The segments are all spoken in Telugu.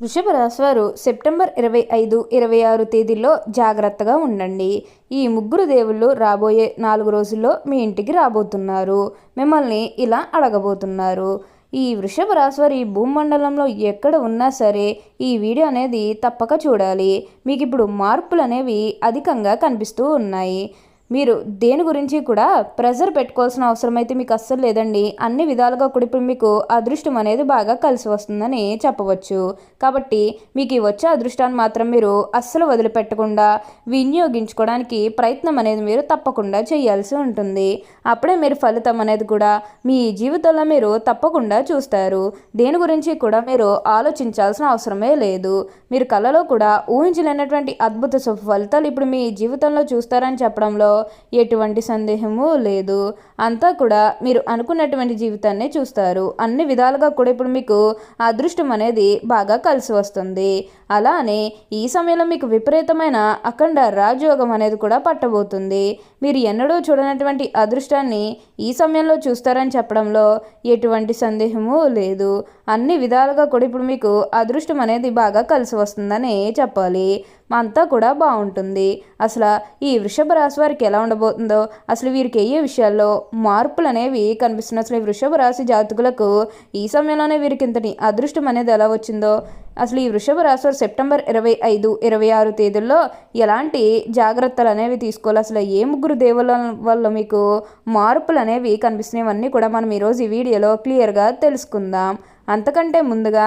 వృషభ రాశివారు సెప్టెంబర్ ఇరవై ఐదు ఇరవై ఆరు తేదీల్లో జాగ్రత్తగా ఉండండి. ఈ ముగ్గురు దేవుళ్ళు రాబోయే నాలుగు రోజుల్లో మీ ఇంటికి రాబోతున్నారు. మిమ్మల్ని ఇలా అడగబోతున్నారు. ఈ వృషభ రాశివారి భూమండలంలో ఎక్కడ ఉన్నా సరే ఈ వీడియో అనేది తప్పక చూడాలి. మీకు ఇప్పుడు మార్పులు అనేవి అధికంగా కనిపిస్తూ ఉన్నాయి. మీరు దేని గురించి కూడా ప్రెజర్ పెట్టుకోవాల్సిన అవసరం అయితే మీకు అస్సలు లేదండి. అన్ని విధాలుగా కూడా ఇప్పుడు మీకు అదృష్టం అనేది బాగా కలిసి వస్తుందని చెప్పవచ్చు. కాబట్టి మీకు ఈ వచ్చే అదృష్టాన్ని మాత్రం మీరు అస్సలు వదిలిపెట్టకుండా వినియోగించుకోవడానికి ప్రయత్నం అనేది మీరు తప్పకుండా చేయాల్సి ఉంటుంది. అప్పుడే మీరు ఫలితం అనేది కూడా మీ జీవితంలో మీరు తప్పకుండా చూస్తారు. దేని గురించి కూడా మీరు ఆలోచించాల్సిన అవసరమే లేదు. మీరు కళలో కూడా ఊహించలేనటువంటి అద్భుత శుభ ఫలితాలు ఇప్పుడు మీ జీవితంలో చూస్తారని చెప్పడంలో ఎటువంటి సందేహము లేదు. అంతా కూడా మీరు అనుకున్నటువంటి జీవితాన్ని చూస్తారు. అన్ని విధాలుగా కూడా ఇప్పుడు మీకు అదృష్టం అనేది బాగా కలిసి వస్తుంది. అలానే ఈ సమయంలో మీకు విపరీతమైన అఖండ రాజయోగం అనేది కూడా పట్టబోతుంది. మీరు ఎన్నడూ చూడనటువంటి అదృష్టాన్ని ఈ సమయంలో చూస్తారని చెప్పడంలో ఎటువంటి సందేహము లేదు. అన్ని విధాలుగా కూడా ఇప్పుడు మీకు అదృష్టం అనేది బాగా కలిసి వస్తుందని చెప్పాలి. అంతా కూడా బాగుంటుంది. అసలు ఈ వృషభ రాశి వారికి ఎలా ఉండబోతుందో అసలు వీరికి అయ్యే విషయాల్లో మార్పులు అనేవి కనిపిస్తున్నాయి? అసలు ఈ వృషభ రాశి జాతకులకు ఈ సమయంలోనే వీరికి ఇంతటి అదృష్టం అనేది ఎలా వచ్చిందో అసలు ఈ వృషభ రాశి వారు సెప్టెంబర్ ఇరవై ఐదు ఇరవై ఆరు తేదీల్లో ఎలాంటి జాగ్రత్తలు అనేవి తీసుకోవాలి? అసలు ఏ ముగ్గురు దేవుల వల్ల మీకు మార్పులు అనేవి కనిపిస్తున్నాయి? కూడా మనం ఈరోజు ఈ వీడియోలో క్లియర్గా తెలుసుకుందాం. అంతకంటే ముందుగా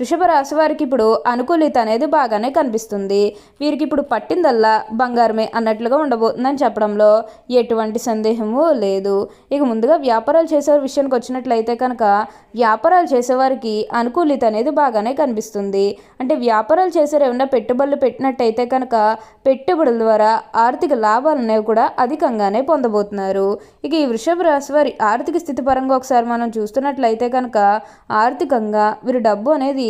వృషభ రాశి వారికి ఇప్పుడు అనుకూలిత అనేది బాగానే కనిపిస్తుంది. వీరికి ఇప్పుడు పట్టిందల్లా బంగారమే అన్నట్లుగా ఉండబోతుందని చెప్పడంలో ఎటువంటి సందేహము లేదు. ఇక ముందుగా వ్యాపారాలు చేసే విషయానికి వచ్చినట్లయితే కనుక వ్యాపారాలు చేసేవారికి అనుకూలిత అనేది బాగానే కనిపిస్తుంది. అంటే వ్యాపారాలు చేసే ఏమైనా పెట్టుబడులు పెట్టినట్టయితే కనుక పెట్టుబడుల ద్వారా ఆర్థిక లాభాలు అనేవి కూడా అధికంగానే పొందబోతున్నారు. ఇక ఈ వృషభ రాశి వారి ఆర్థిక స్థితి పరంగా ఒకసారి మనం చూస్తున్నట్లయితే కనుక ఆర్థికంగా వీరు డబ్బు అనేది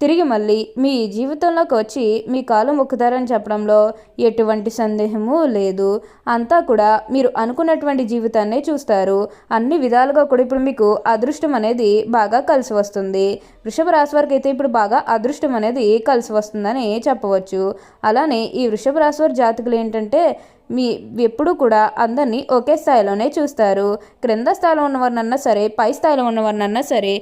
తిరిగి మళ్ళీ మీ జీవితంలోకి వచ్చి మీ కాలు మొక్కుతారని చెప్పడంలో ఎటువంటి సందేహము లేదు. అంతా కూడా మీరు అనుకున్నటువంటి జీవితాన్నే చూస్తారు. అన్ని విధాలుగా కూడా ఇప్పుడు మీకు అదృష్టం అనేది బాగా కలిసి వస్తుంది. వృషభ రాశి వారికి అయితే ఇప్పుడు బాగా అదృష్టం అనేది కలిసి వస్తుందని చెప్పవచ్చు. అలానే ఈ వృషభ రాశి వారి జాతకులు ఏంటంటే మీ ఎప్పుడూ కూడా అందరినీ ఒకే స్థాయిలోనే చూస్తారు. క్రింద స్థాయిలో ఉన్నవారినన్నా సరే పై స్థాయిలో ఉన్నవారినన్నా సరే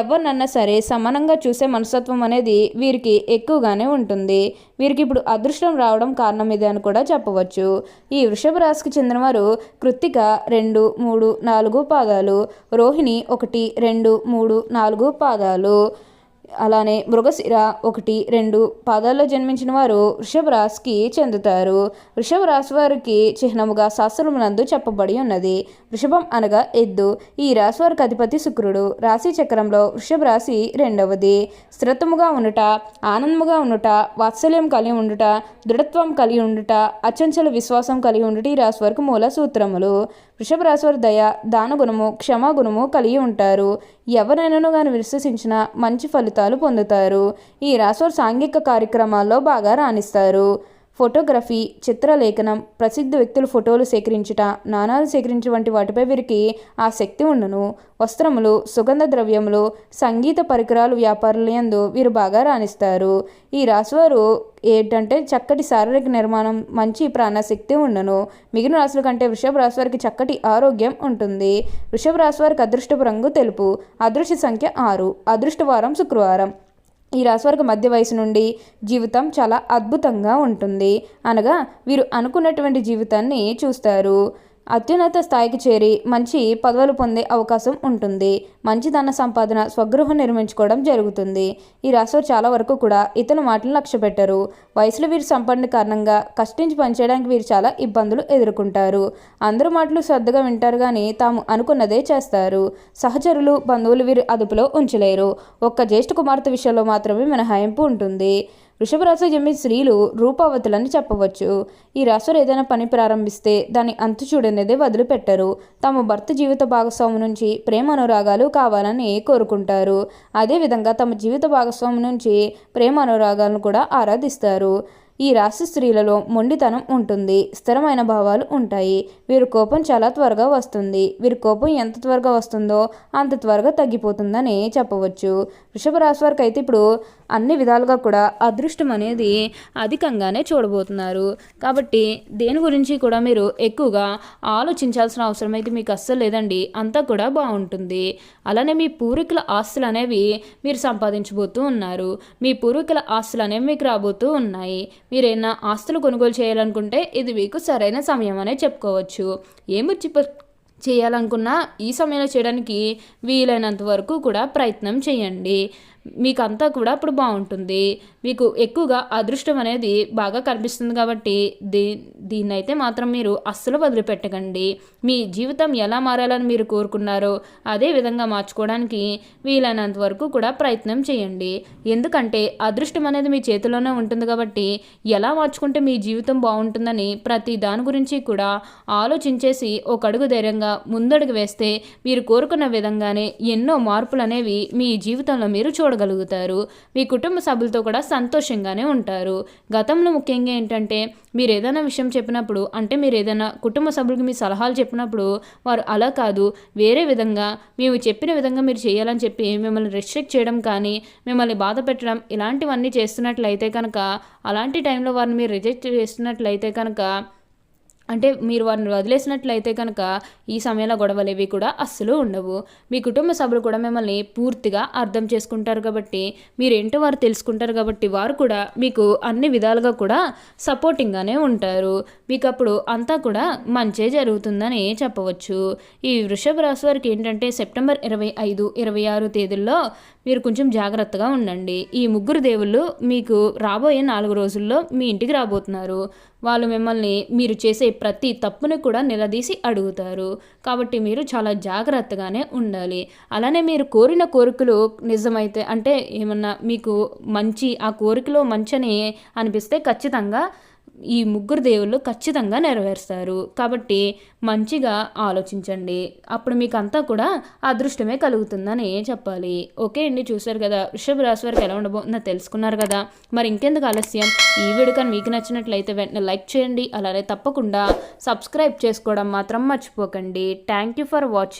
ఎవరినన్నా సరే సమానంగా చూసే మనస్తత్వం అనేది వీరికి ఎక్కువగానే ఉంటుంది. వీరికి ఇప్పుడు అదృష్టం రావడం కారణం ఇది అని కూడా చెప్పవచ్చు. ఈ వృషభ రాశికి చెందినవారు కృత్తిక రెండు మూడు నాలుగు పాదాలు రోహిణి ఒకటి రెండు మూడు నాలుగు పాదాలు. అలానే మృగశిర ఒకటి రెండు పాదాల్లో జన్మించిన వారు వృషభ రాశికి చెందుతారు. వృషభ రాశి వారికి చిహ్నముగా శాస్త్రమునందు చెప్పబడి ఉన్నది. వృషభం అనగా ఎద్దు. ఈ రాశి వారికి అధిపతి శుక్రుడు. రాశి చక్రంలో వృషభ రాశి రెండవది. స్థిరత్వముగా ఉండుట ఆనందముగా ఉండుట వాత్సల్యం కలిగి ఉండుట దృఢత్వం కలిగి ఉండుట అచంచల విశ్వాసం కలిగి ఉండుట ఈ రాశి వారికి మూల సూత్రములు. వృషభ రాశి వారు దయ దానగుణము క్షమాగుణము కలిగి ఉంటారు. ఎవరైనాను గాను విశ్వసించిన మంచి ఫలితాలు పొందుతారు. ఈ రాశివారు సాంఘిక కార్యక్రమాల్లో బాగా రాణిస్తారు. ఫోటోగ్రఫీ చిత్రలేఖనం ప్రసిద్ధ వ్యక్తుల ఫోటోలు సేకరించుట నాణాలు సేకరించే వంటి వాటిపై వీరికి ఆ శక్తి వస్త్రములు సుగంధ ద్రవ్యములు సంగీత పరికరాలు వ్యాపారులందు వీరు బాగా రాణిస్తారు. ఈ రాశివారు ఏంటంటే చక్కటి శారీరక నిర్మాణం మంచి ప్రాణశక్తి ఉండను. మిగిలిన రాశుల కంటే వృషభ రాశి వారికి చక్కటి ఆరోగ్యం ఉంటుంది. వృషభ రాశి వారికి అదృష్టపు రంగు తెలుపు అదృష్ట సంఖ్య ఆరు అదృష్టవారం శుక్రవారం. ఈ రాశివారికి మధ్య వయసు నుండి జీవితం చాలా అద్భుతంగా ఉంటుంది. అనగా వీరు అనుకున్నటువంటి జీవితాన్ని చూస్తారు. అత్యున్నత స్థాయికి చేరి మంచి పదవులు పొందే అవకాశం ఉంటుంది. మంచి ధన సంపాదన స్వగృహం నిర్మించుకోవడం జరుగుతుంది. ఈ రాశి చాలా వరకు కూడా ఇతను మాటలు లక్ష్య పెట్టరు. వయసులో వీరు సంపన్న కారణంగా కష్టించి పనిచేయడానికి వీరు చాలా ఇబ్బందులు ఎదుర్కొంటారు. అందరూ మాటలు శ్రద్ధగా వింటారు కానీ తాము అనుకున్నదే చేస్తారు. సహచరులు బంధువులు వీరు అదుపులో ఉంచలేరు. ఒక్క జ్యేష్ఠ కుమార్తె విషయంలో మాత్రమే మినహాయింపు ఉంటుంది. వృషభరాశి జమి జన్మించిన స్త్రీలు రూపవతులని చెప్పవచ్చు. ఈ రాశులు ఏదైనా పని ప్రారంభిస్తే దాన్ని అంతు చూడనేదే వదిలిపెట్టరు. తమ భర్త జీవిత భాగస్వామి నుంచి ప్రేమ అనురాగాలు కావాలని కోరుకుంటారు. అదేవిధంగా తమ జీవిత భాగస్వామి నుంచి ప్రేమ అనురాగాలను కూడా ఆరాధిస్తారు. ఈ రాశి స్త్రీలలో మొండితనం ఉంటుంది స్థిరమైన భావాలు ఉంటాయి. వీరి కోపం చాలా త్వరగా వస్తుంది. వీరి కోపం ఎంత త్వరగా వస్తుందో అంత త్వరగా తగ్గిపోతుందని చెప్పవచ్చు. వృషభ రాశి వారికి అయితే ఇప్పుడు అన్ని విధాలుగా కూడా అదృష్టం అనేది అధికంగానే చూడబోతున్నారు. కాబట్టి దేని గురించి కూడా మీరు ఎక్కువగా ఆలోచించాల్సిన అవసరం అయితే మీకు అస్సలు లేదండి. అంతా కూడా బాగుంటుంది. అలానే మీ పూర్వీకుల ఆస్తులు అనేవి మీరు సంపాదించబోతూ ఉన్నారు. మీ పూర్వీకుల ఆస్తులు అనేవి మీకు రాబోతూ ఉన్నాయి. మీరేనా ఆస్తులు కొనుగోలు చేయాలనుకుంటే ఇది మీకు సరైన సమయం అనే చెప్పుకోవచ్చు. ఏమొచ్చి చేయాలనుకున్నా ఈ సమయంలో చేయడానికి వీలైనంత వరకు కూడా ప్రయత్నం చేయండి. మీకు అంతా కూడా అప్పుడు బాగుంటుంది. మీకు ఎక్కువగా అదృష్టం అనేది బాగా కనిపిస్తుంది కాబట్టి దీ దీన్నైతే మాత్రం మీరు అస్సలు వదిలిపెట్టకండి. మీ జీవితం ఎలా మారాలని మీరు కోరుకున్నారో అదే విధంగా మార్చుకోవడానికి వీలైనంత వరకు కూడా ప్రయత్నం చేయండి. ఎందుకంటే అదృష్టం అనేది మీ చేతిలోనే ఉంటుంది కాబట్టి ఎలా మార్చుకుంటే మీ జీవితం బాగుంటుందని ప్రతి దాని గురించి కూడా ఆలోచించేసి ఒక అడుగు ధైర్యంగా ముందడుగు వేస్తే మీరు కోరుకున్న విధంగానే ఎన్నో మార్పులు అనేవి మీ జీవితంలో మీరు చూడ చూడగలుగుతారు. మీ కుటుంబ సభ్యులతో కూడా సంతోషంగానే ఉంటారు. గతంలో ముఖ్యంగా ఏంటంటే మీరు ఏదైనా విషయం చెప్పినప్పుడు అంటే మీరు ఏదైనా కుటుంబ సభ్యులకి మీ సలహాలు చెప్పినప్పుడు వారు అలా కాదు. వేరే విధంగా మేము చెప్పిన విధంగా మీరు చేయాలని చెప్పి మిమ్మల్ని రెస్ట్రిక్ట్ చేయడం కానీ మిమ్మల్ని బాధ పెట్టడం ఇలాంటివన్నీ చేస్తున్నట్లయితే కనుక అలాంటి టైంలో వారిని మీరు రిజెక్ట్ చేస్తున్నట్లయితే కనుక అంటే మీరు వారిని వదిలేసినట్లయితే కనుక ఈ సమయంలో గొడవలు కూడా అస్సలు ఉండవు. మీ కుటుంబ సభ్యులు కూడా మిమ్మల్ని పూర్తిగా అర్థం చేసుకుంటారు కాబట్టి మీరేంటో వారు తెలుసుకుంటారు కాబట్టి వారు కూడా మీకు అన్ని విధాలుగా కూడా సపోర్టింగ్గానే ఉంటారు. మీకు అప్పుడు అంతా కూడా మంచే జరుగుతుందని చెప్పవచ్చు. ఈ వృషభ రాశి వారికి ఏంటంటే సెప్టెంబర్ ఇరవై ఐదు ఇరవై ఆరు తేదీల్లో మీరు కొంచెం జాగ్రత్తగా ఉండండి. ఈ ముగ్గురు దేవుళ్ళు మీకు రాబోయే నాలుగు రోజుల్లో మీ ఇంటికి రాబోతున్నారు. వాళ్ళు మిమ్మల్ని మీరు చేసే ప్రతి తప్పుని కూడా నిలదీసి అడుగుతారు. కాబట్టి మీరు చాలా జాగ్రత్తగానే ఉండాలి. అలానే మీరు కోరిన కోరికలు నిజమైతే అంటే ఏమన్నా మీకు మంచి ఆ కోరికలో మంచని అనిపిస్తే ఖచ్చితంగా ఈ ముగ్గురు దేవుళ్ళు ఖచ్చితంగా నెరవేరుస్తారు. కాబట్టి మంచిగా ఆలోచించండి. అప్పుడు మీకు అంతా కూడా అదృష్టమే కలుగుతుందని చెప్పాలి. ఓకే అండి చూశారు కదా వృషభ రాశి వారికి ఎలా ఉండబోతుందో తెలుసుకున్నారు కదా. మరి ఇంకెందుకు ఆలస్యం? ఈ వీడియో కానీ మీకు నచ్చినట్లయితే వెంటనే లైక్ చేయండి. అలానే తప్పకుండా సబ్స్క్రైబ్ చేసుకోవడం మాత్రం మర్చిపోకండి. Thank you for watching.